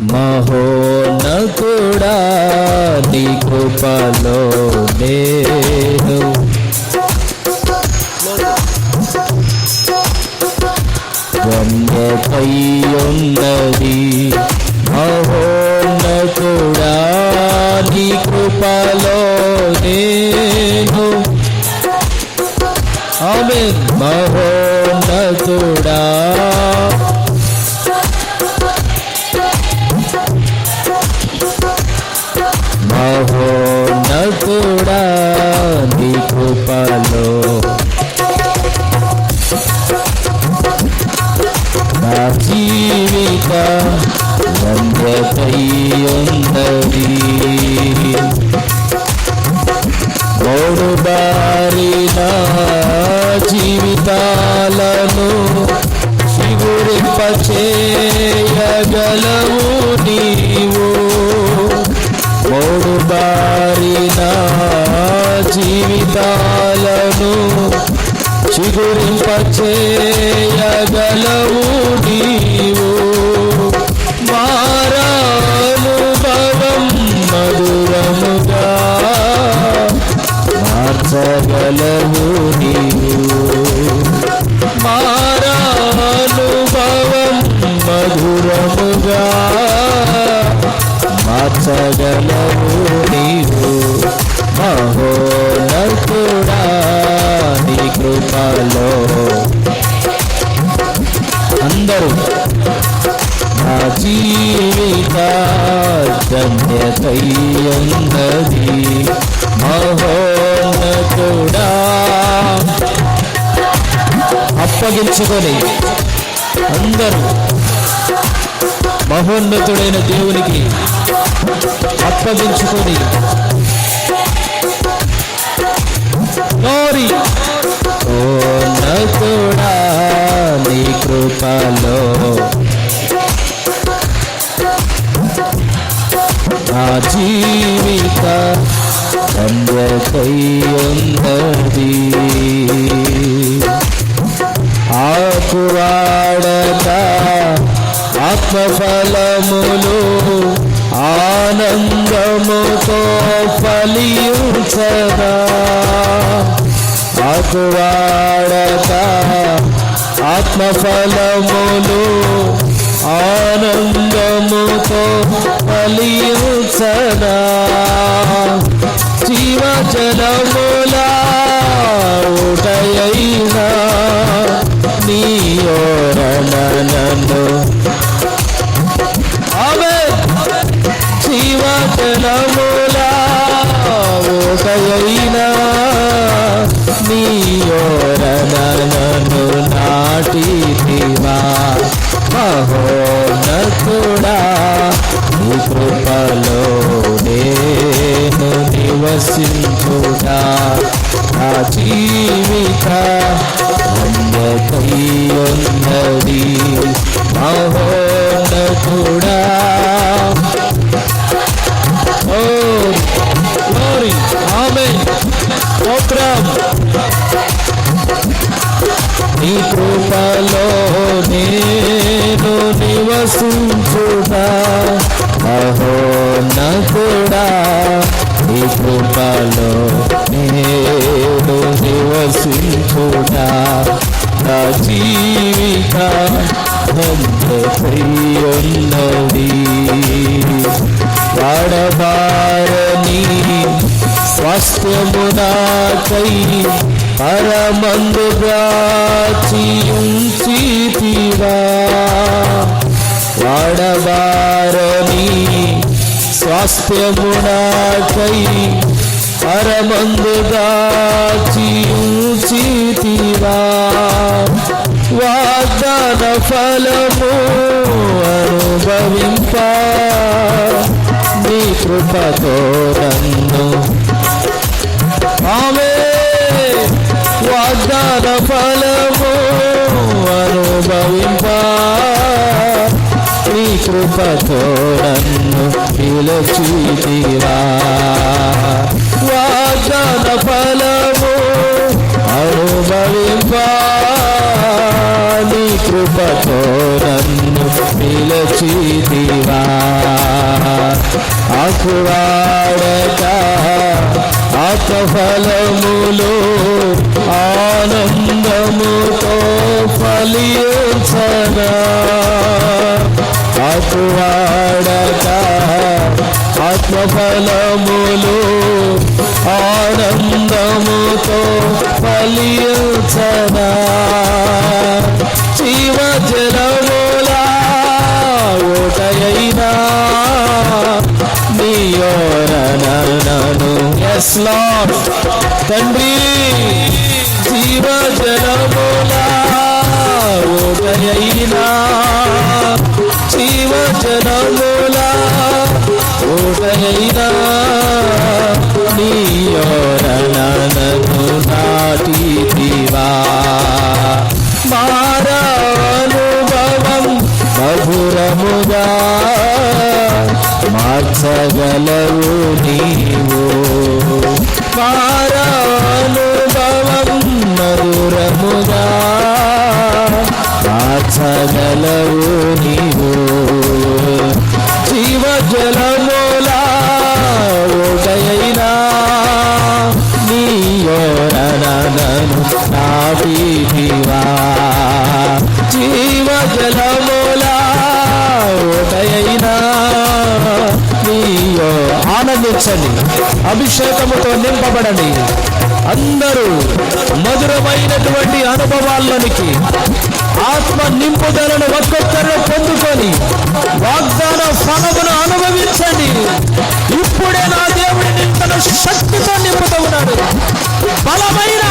మహోన్నతుడా నీ కృపలో నేను. వందపై ఉన్నది మహోన్నతుడా నీ కృపలో నేను. ఆమె మహోన్నతుడా బారిన జీవితాలను చిగురింపచేయగలవు నీవు. మారానుభవం మధురముగా మార్చగలవు నీవు. మారానుభవం మధురముగా మార్చగ ధన్యతై మహోన్నతుడా. అప్పగించుకొని అందరూ మహోన్నతుడైన దేవునికి అప్పగించుకొని ఆనందముతో ఫలించగా. ఆకువాడక ఆత్మఫలములు ఆనందముతో ఫలించగా. జీవజలములా మహోన్నతుడా నీ కృపలో నేను నివసించుడా నా జీవిత ఉన్నది మహోన్నతుడా. ఓ గ్లోరీ ఆమేన్ స్తోత్రం. నివసించుడా మహోన్నతుడా నీ కృపలో నేను నివసించుడా. నా జీవిత ఉన్నది వాడబారని స్వాస్థ్యమునాకై పరమందుగా చీంచితివా వాడబారని స్వాస్థ్యమునాకై పరమందుగా చీంచితివా. వాగ్దాన ఫలము అనుభవింప. నీ కృపతో నన్ను ఆమె వాగ్దాన ఫలము అనుభవింప. నీ కృపతో నన్ను పిలచితివా వాగ్దాన ఫలము అనుభవింప. నీ కృపతో నన్ను పిలచితివా నాకు ఆత్మఫలములు ఆనందముతో ఫలించనా. వాడక ఆత్మఫలములు ఆనందముతో ఫలించనా. జీవజలములా ఓటయైనా. నీయోరనను ఎస్ లార్డ్ తండ్రి. ఓటయైనా నీయోరనను నాటిదివా మారానుభవం మధురముగా మార్చగలవు నీ నీయో ఆనందించండి. అభిషేకముతో నింపబడండి. అందరూ మధురమైనటువంటి అనుభవాల్లోనికి ఆత్మ నింపుదలను ఒక్కొక్కరు పొందుకొని వాగ్దాన ఫలమును అనుభవించండి. ఇప్పుడే నా దేవుడి నింపను శక్తితో నింపుతూ ఉన్నాడు. బలమైన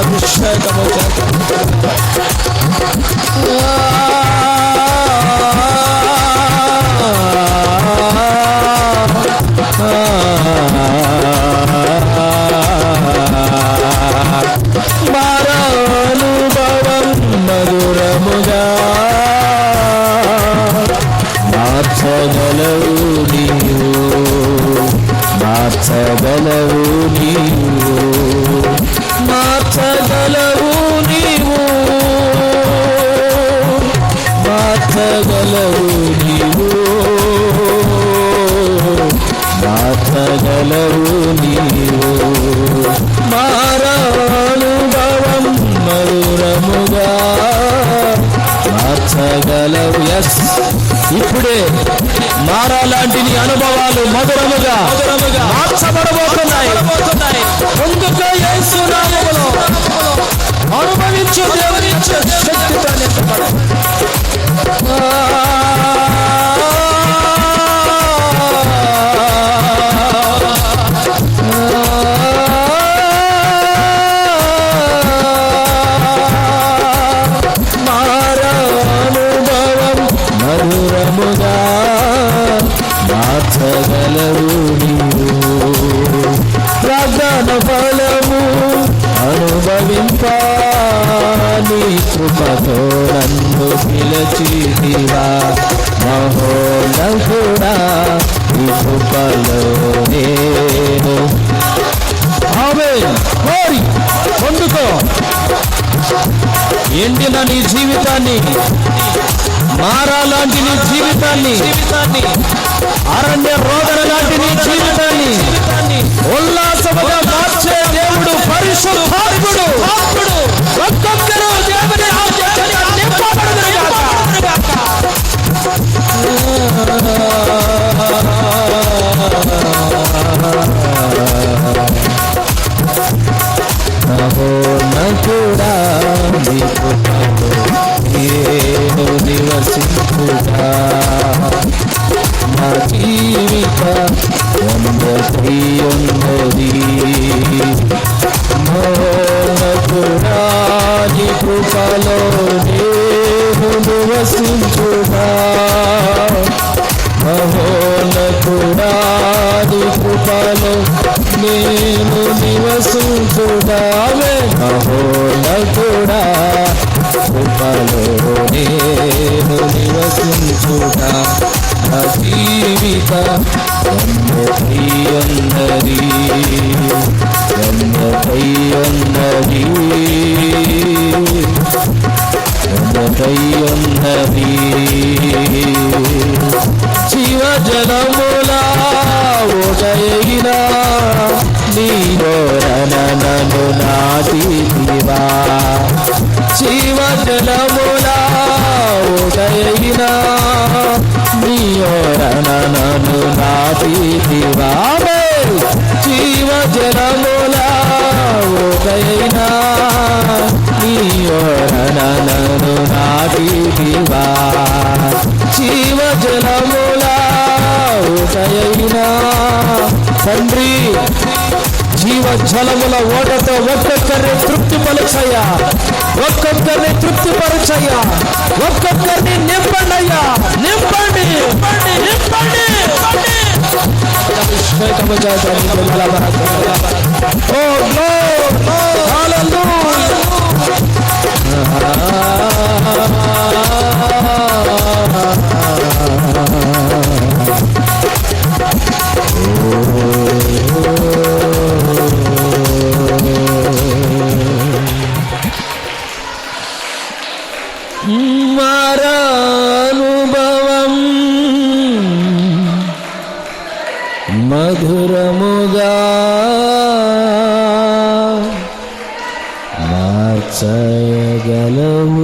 అభిషేకము చేత. కోరి పొందుకో ఎండిన నీ జీవితాన్ని మారాలాంటి నీ జీవితాన్ని అరణ్య రోదన లాంటి నీ జీవితాన్ని ఉల్లాసముగా మార్చే దేవుడు పరిశుద్ధాత్ముడు. ఒక్కొక్కరు మహోన్నతుడా కృపలో నేను నివసించుడా నా జీవిత ఉన్నది ఉన్నది ఉన్నది ఉన్నది నీకయ్యున్నది నాటివా జీవజలముల ఓటైనా నీయోరన నన్ను నాటివా జీవజలముల ఓటైనా తండ్రి జీవజలముల ఓటతో ఒక్కొక్కరిని తృప్తి పరచయ్యా ఒక్కొక్కరిని తృప్తి పరచయ్యా ఒక్కొక్కరిని నింపండి అయ్యా నింపండి నింపండి నింపండి. Welcome to church. Oh, glory. Hallelujah. Mara మధురముగా. మార్చగలవు